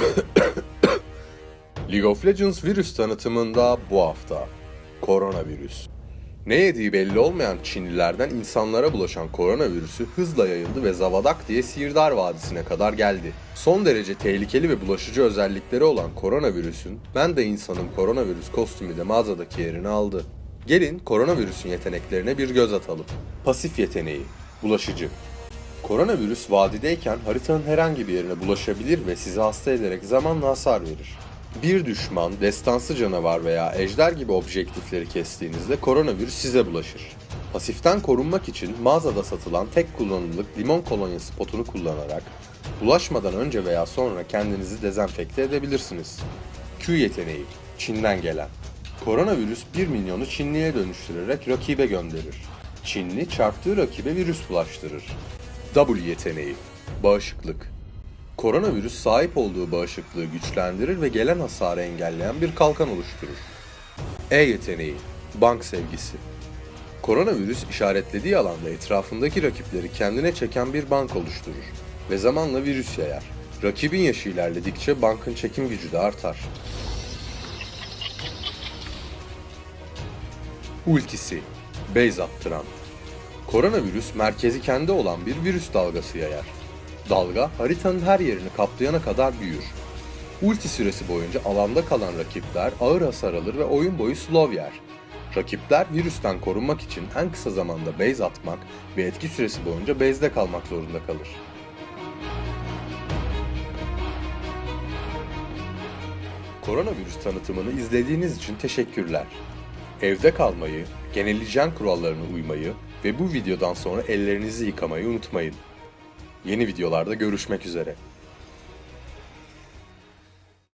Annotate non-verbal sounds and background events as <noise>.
<coughs> League of Legends virüs tanıtımında bu hafta. Koronavirüs. Ne yediği belli olmayan Çinlilerden insanlara bulaşan koronavirüsü hızla yayıldı ve Zavadak diye Sihirdar Vadisi'ne kadar geldi. Son derece tehlikeli ve bulaşıcı özellikleri olan koronavirüsün ben de insanım koronavirüs kostümü de mağazadaki yerini aldı. Gelin koronavirüsün yeteneklerine bir göz atalım. Pasif yeteneği, bulaşıcı. Koronavirüs vadideyken haritanın herhangi bir yerine bulaşabilir ve sizi hasta ederek zamanla hasar verir. Bir düşman, destansı canavar veya ejder gibi objektifleri kestiğinizde koronavirüs size bulaşır. Pasiften korunmak için mağazada satılan tek kullanımlık limon kolonyası potunu kullanarak bulaşmadan önce veya sonra kendinizi dezenfekte edebilirsiniz. Q yeteneği, Çin'den gelen. Koronavirüs 1 milyonu Çinliye dönüştürerek rakibe gönderir. Çinli çarptığı rakibe virüs bulaştırır. W yeteneği, bağışıklık. Koronavirüs sahip olduğu bağışıklığı güçlendirir ve gelen hasarı engelleyen bir kalkan oluşturur. E yeteneği, bank sevgisi. Koronavirüs işaretlediği alanda etrafındaki rakipleri kendine çeken bir bank oluşturur ve zamanla virüs yayar. Rakibin yaşı ilerledikçe bankın çekim gücü de artar. Ultisi, base attıran. Koronavirüs merkezi kendi olan bir virüs dalgası yayar. Dalga haritanın her yerini kaplayana kadar büyür. Ulti süresi boyunca alanda kalan rakipler ağır hasar alır ve oyun boyu slow yer. Rakipler virüsten korunmak için en kısa zamanda base atmak ve etki süresi boyunca base'de kalmak zorunda kalır. Koronavirüs tanıtımını izlediğiniz için teşekkürler. Evde kalmayı, genel hijyen kurallarına uymayı ve bu videodan sonra ellerinizi yıkamayı unutmayın. Yeni videolarda görüşmek üzere.